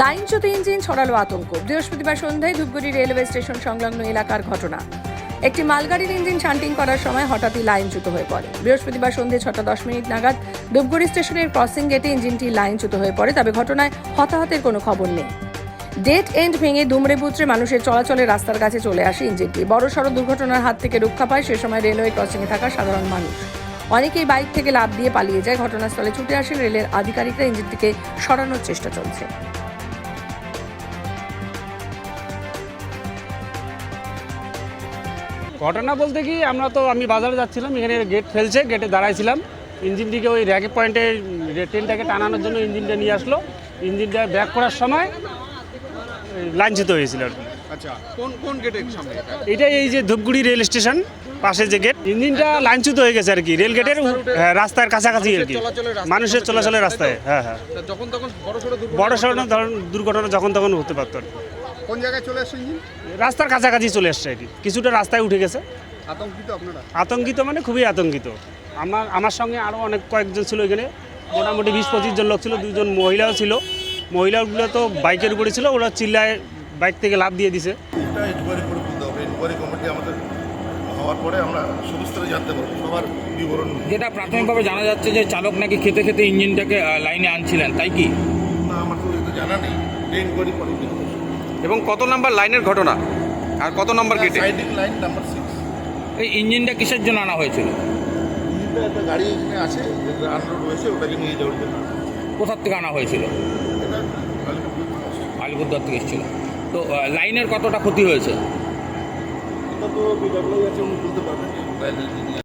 লাইনচ্যুত ইঞ্জিন ছড়ালো আতঙ্ক। বৃহস্পতিবার সন্ধ্যায় ধূপগুড়ি রেলওয়ে স্টেশন সংলগ্ন এলাকার ঘটনা। একটি মালগাড়ির ইঞ্জিন শান্টিং করার সময় হঠাৎই লাইনচ্যুত হয়ে পড়ে। বৃহস্পতিবার সন্ধ্যে ছটা দশ মিনিট নাগাদ ধূপগুড়ি স্টেশনের ক্রসিং গেটে ইঞ্জিনটি লাইনচ্যুত হয়ে পড়ে, তবে ঘটনায় হতাহতের কোনো খবর নেই। ডেট এন্ড ভেঙে দুমড়ে পুত্রে মানুষের চলাচলে রাস্তার কাছে চলে আসে ইঞ্জিনটি। বড় সড় দুর্ঘটনার হাত থেকে রক্ষা পায় সে সময় রেলওয়ে ক্রসিংয়ে থাকা সাধারণ মানুষ। অনেকেই বাইক থেকে লাফ দিয়ে পালিয়ে যায়। ঘটনাস্থলে ছুটে আসেন রেলের আধিকারিকরা। ইঞ্জিনটিকে সরানোর চেষ্টা চলছে। ঘটনা বলতে কি আমরা তো আমি বাজারে যাচ্ছিলাম এখানে গেট ফেলছে গেটে দাঁড়াইছিলাম। ইঞ্জিনটিকে ওই র্যাকে পয়েন্টে ট্রেনটাকে টানানোর জন্য ইঞ্জিনটা নিয়ে আসলো। ইঞ্জিনটা ব্যাক করার সময় লাইনচ্যুত হয়েছিল আর কি। আচ্ছা কোন কোন গেটের সামনে এটা? এই যে ধূপগুড়ি রেল স্টেশন পাশে যে গেট ইঞ্জিনটা লাইনচ্যুত হয়ে গেছে আর কি। রেল গেটের হ্যাঁ, রাস্তার কাছাকাছি আর কি। মানুষের চলাচলের রাস্তায় হ্যাঁ হ্যাঁ। যখন তখন বড় সড়ো বড় সড়ো দুর্ঘটনা যখন তখন হতে পারতো আর কি। কোন জায়গায় চলে আসছে ইঞ্জিন? রাস্তার কাছাকাছি চলে আসছে আর কি কিছুটা রাস্তায় উঠে গেছে। আতঙ্কিত আপনারা? আতঙ্কিত মানে খুবই আতঙ্কিত। আমার আমার সঙ্গে আরও অনেক কয়েকজন ছিল এখানে। মোটামুটি বিশ পঁচিশ জন লোক ছিল দুজন মহিলাও ছিল। মহিলাগুলো তো বাইকের উপরে ছিল ওরা চিল্লায় বাইক থেকে লাভ দিয়ে দিছে। এটা ইনকোয়ারি করে তুলতে হবে। ইনকোয়ারি কমিটি আমাদের হওয়ার পরে আমরা সবিস্তারে জানতে পারব। সবার বিবরণ। যেটা প্রাথমিকভাবে জানা যাচ্ছে যে চালক নাকি খেতে খেতে ইঞ্জিনটাকে লাইনে আনছিলেন তাই কি? না আমার তো জানা নেই। ইনকোয়ারি। এবং কত নাম্বার লাইনের ঘটনা? আর কত নাম্বার গেটে? সাইডিং লাইন নাম্বার সিক্স এই ইঞ্জিনটা কিসের জন্য আনা হয়েছিল? ইঞ্জিনটা একটা গাড়ি এখানে আছে যেটা আনলোড হয়েছে ওটাকে নিয়ে যাওয়ার জন্য। কোথার থেকে আনা হয়েছিল? এটা আলিপুর আলিপুরদুয়ার থেকে এসেছিল। তো লাইনের কতটা ক্ষতি হয়েছে? এটা তো বলতে পারবেন।